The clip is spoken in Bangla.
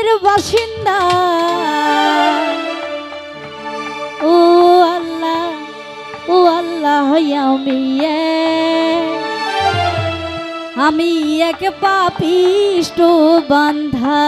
গ্রামের বাসিন্দা। ও আল্লাহ ও আল্লাহ আমি আমি এক পাপিষ্ট বান্ধা।